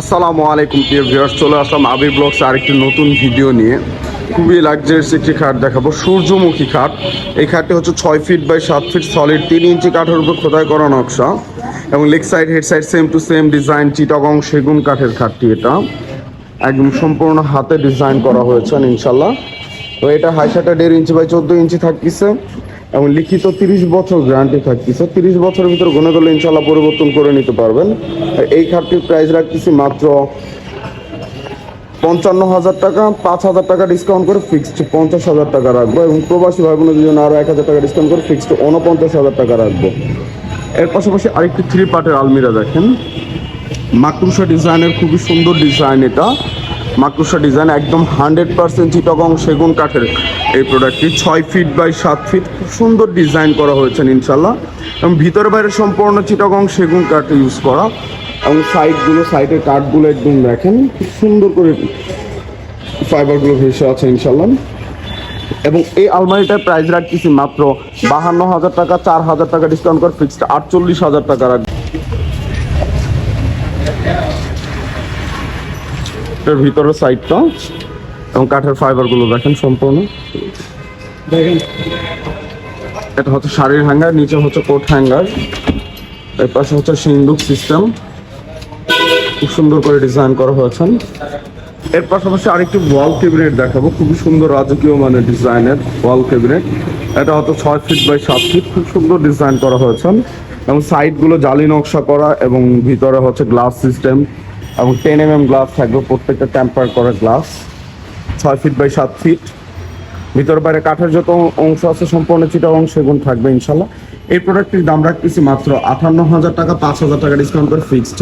আসসালামু আলাইকুম, প্রিয় ভিউয়ার্স চলে আসলাম আবির ব্লগস আরেকটি নতুন ভিডিও নিয়ে। খুবই লাক্সারিয়াস একটি খাট দেখাবো, সূর্যমুখী খাট। এই খাটটি হচ্ছে ছয় ফিট বাই সাত ফিট সলিড তিন ইঞ্চি কাঠের উপর খোদাই করা নকশা এবং leg side head side same to same design Chittagong সেগুন কাঠের খাটটি এটা। একদম সম্পূর্ণ হাতে ডিজাইন করা হয়েছে ইনশাল্লাহ তো এটা হাইসাটা দেড় ইঞ্চি বাই চোদ্দ ইঞ্চি থাকতেছে। এবং লিখিত তিরিশ বছর গ্যারান্টি থাকতেছে। তিরিশ বছরের ভিতরে গুনে গেলে ইনশাল্লাহ পরিবর্তন করে নিতে পারবেন। আর এই খাটটির প্রাইস রাখতেছি মাত্র পঞ্চান্ন হাজার টাকা পাঁচ হাজার টাকা ডিসকাউন্ট করে ফিক্সড পঞ্চাশ হাজার টাকা রাখব এবং প্রবাসী ভাই বোনের জন্য আরও এক হাজার টাকা ডিসকাউন্ট করে ফিক্সড উনপঞ্চাশ হাজার টাকা রাখব। এর পাশাপাশি আরেকটি থ্রি পার্টের আলমিরা দেখেন। মাকড়ুসা ডিজাইনের খুবই সুন্দর ডিজাইন এটা। মাকড়ুসা ডিজাইন একদম হান্ড্রেড পার্সেন্ট চিটাগং সেগুন কাঠের। এই প্রোডাক্টটি ছয় ফিট বাই সাত ফিট খুব সুন্দর ডিজাইন করা হয়েছে ইনশাল্লাহ এবং ভিতরে বাইরে সম্পূর্ণ চিটাগং সেগুন কাঠ ইউজ করা। এবং সাইডগুলো সাইডের কাঠগুলো একদম দেখেন, খুব সুন্দর করে ফাইবারগুলো ভেসে আছে ইনশাল্লাহ এবং এই আলমারিটার প্রাইস রাখতেছি মাত্র বাহান্ন হাজার টাকা চার হাজার টাকা ডিসকাউন্ট করে ফিক্সড আটচল্লিশ হাজার টাকা রাখব ভিতরের সাইডটা এবং কাঠের ফাইবারগুলো দেখেন সম্পূর্ণ। দেখেন। এটা হচ্ছে শাড়ির হ্যাঙ্গার নিচে হচ্ছে কোট হ্যাঙ্গার এর পাশে হচ্ছে সিন্দুক সিস্টেম খুব সুন্দর করে ডিজাইন করা হয়েছে। এর পাশাপাশি আরেকটি ওয়াল ক্যাবিনেট দেখাবো। খুবই সুন্দর রাজকীয় মানে ডিজাইনের ওয়াল ক্যাবিনেট এটা হয়তো ছয় ফিট বাই সাত ফিট খুব সুন্দর ডিজাইন করা হয়েছে। এবং সাইডগুলো জালি নকশা করা এবং ভিতরে হচ্ছে গ্লাস সিস্টেম এবং টেন এম এম গ্লাস থাকবে। প্রত্যেকটা ট্যাম্পার করা গ্লাস ছয় ফিট বাই সাত ফিট ভিতর বাইরে কাঠের যত অংশ আছে, সম্পূর্ণ চিটাগং সেগুন থাকবে ইনশাল্লাহ। এই প্রোডাক্টটির দাম রাখতেছি মাত্র আটান্ন হাজার টাকা পাঁচ হাজার টাকা ডিসকাউন্ট করে ফিক্সড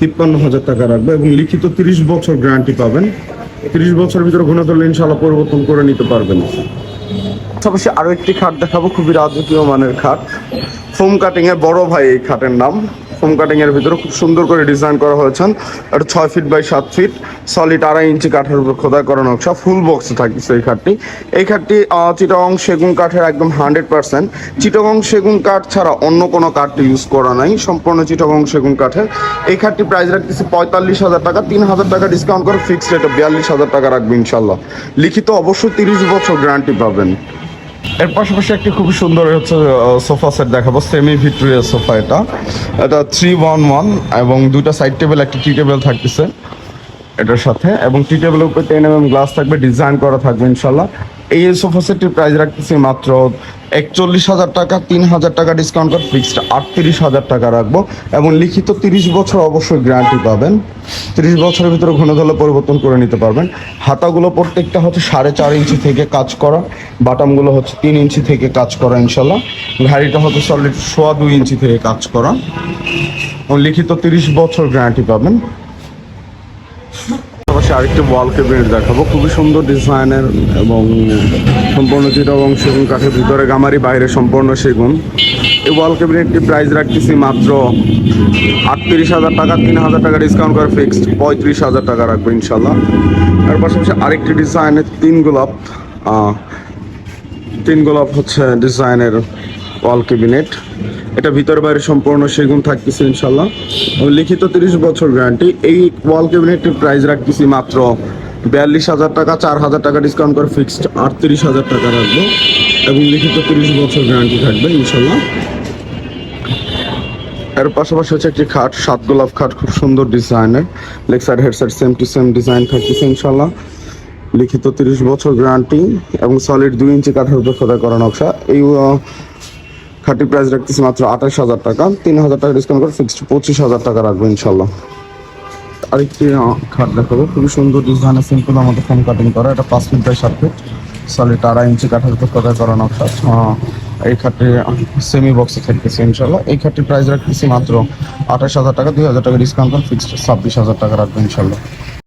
তিপ্পান্ন হাজার টাকা রাখবে এবং লিখিত তিরিশ বছর গ্যারান্টি পাবেন। তিরিশ বছরের ভিতরে গুণে ধরলে ইনশাল্লাহ পরিবর্তন করে নিতে পারবেন। পাশাপাশি আরও একটি খাট দেখাবো, খুবই রাজকীয় মানের খাট। ফোম কাটিং এর বড় ভাই এই খাটের নাম। ফোম কাটিং এর ভিতরে খুব সুন্দর করে ডিজাইন করা হয়েছে এটা ছয় ফিট বাই সাত ফিট সলিড আড়াই ইঞ্চি কাঠের উপর খোদাই করা নকশা ফুল বক্সে থাকছে এই খাটটি। এই খাটটি চিটাগং সেগুন কাঠের একদম হান্ড্রেড পার্সেন্ট চিটাগং সেগুন কাঠ ছাড়া অন্য কোনো কাঠ ইউজ করা নাই, সম্পূর্ণ চিটাগং সেগুন কাঠের। এই খাটটি প্রাইস রাখতেছি পঁয়তাল্লিশ হাজার টাকা, তিন হাজার টাকা ডিসকাউন্ট করে ফিক্সড রেটে বিয়াল্লিশ হাজার টাকা রাখবে ইনশাল্লাহ। লিখিত অবশ্যই তিরিশ বছর গ্যারান্টি পাবেন। এর পাশাপাশি একটি খুবই সুন্দর হচ্ছে সোফা সেট দেখাবো। সেমি ভিক্টোরিয়া সোফা এটা। এটা থ্রি ওয়ান ওয়ান এবং দুইটা সাইড টেবিল একটি টি টেবিল থাকতেছে এটার সাথে। এবং টি টেবিলের উপরে টেন এম গ্লাস থাকবে ডিজাইন করা থাকবে ইনশাল্লাহ এই সোফা সেটটির প্রাইস রাখতেছি মাত্র একচল্লিশ হাজার টাকা, তিন হাজার টাকা ডিসকাউন্ট করে ফিক্সড আটত্রিশ হাজার টাকা রাখব। এবং লিখিত তিরিশ বছর অবশ্যই গ্যারান্টি পাবেন। তিরিশ বছরের ভিতরে ঘন ধরলে পরিবর্তন করে নিতে পারবেন। হাতাগুলো প্রত্যেকটা হচ্ছে সাড়ে চার ইঞ্চি থেকে কাজ করা, বাটামগুলো হচ্ছে তিন ইঞ্চি থেকে কাজ করা ইনশাল্লাহ। ঘাড়িটা হচ্ছে সলিড সোয়া দুই ইঞ্চি থেকে কাজ করা। লিখিত তিরিশ বছর গ্যারান্টি পাবেন। পাশাপাশি আরেকটি ওয়াল ক্যাবিনেট দেখাবো। খুবই সুন্দর ডিজাইনের এবং সম্পূর্ণ চিটাগং সেগুন কাঠের ভিতরে গামারি, বাইরে সম্পূর্ণ সেগুন। এই ওয়াল ক্যাবিনেটটি প্রাইস রাখতেছি মাত্র আটত্রিশ হাজার টাকা, তিন হাজার টাকা ডিসকাউন্ট করে ফিক্সড পঁয়ত্রিশ হাজার টাকা রাখব ইনশাল্লাহ। তার পাশাপাশি আরেকটি ডিজাইনের তিন গোলাপ তিন গোলাপ হচ্ছে ডিজাইনের ওয়াল ক্যাবিনেট। এটা ভিতর বাইরে সম্পূর্ণ সেগুন থাকতেছে ইনশাল্লাহ লিখিত তিরিশ বছর গ্যারান্টি। এই ওয়াল ক্যাবিনেটের প্রাইস রাখতেছি মাত্র বিয়াল্লিশ হাজার টাকা, চার হাজার টাকা ডিসকাউন্ট করে ফিক্সড আটত্রিশ হাজার টাকা রাখব। এবং লিখিত তিরিশ বছর গ্যারান্টি থাকবে ইনশাল্লাহ এর পাশাপাশি হচ্ছে একটি খাট, সাত গোলাপ খাট, খুব সুন্দর ডিজাইনের। Leg side, head side same to same design থাকতেছে ইনশাল্লাহ লিখিত তিরিশ বছর গ্যারান্টি এবং সলিড দুই ইঞ্চি কাঠের উপর খোদাই করা নকশা। এই খাটির প্রাইস রাখতেছি মাত্র আঠাশ হাজার টাকা। তিন হাজার টাকা ডিসকাউন্ট করে ফিক্সড পঁচিশ হাজার টাকা রাখব ইনশাল্লাহ। আরেকটি খাট দেখাবো। খুবই সুন্দর ডিজাইনের সিম্পল আমাদের ফোন কাটিং করা। এটা পাঁচ ফিট বাই সাত ফিট সলিড আড়াই ইঞ্চি কাঠের উপর খোদাই করা নকশা। এই খাটটি সেমি বক্সে থাকতেছে ইনশাল্লাহ। এই খাটটির প্রাইস রাখতেছি মাত্র আঠাশ হাজার টাকা। দুই হাজার টাকা ডিসকাউন্ট করে ফিক্সড ছাব্বিশ হাজার টাকা রাখব ইনশাল্লাহ।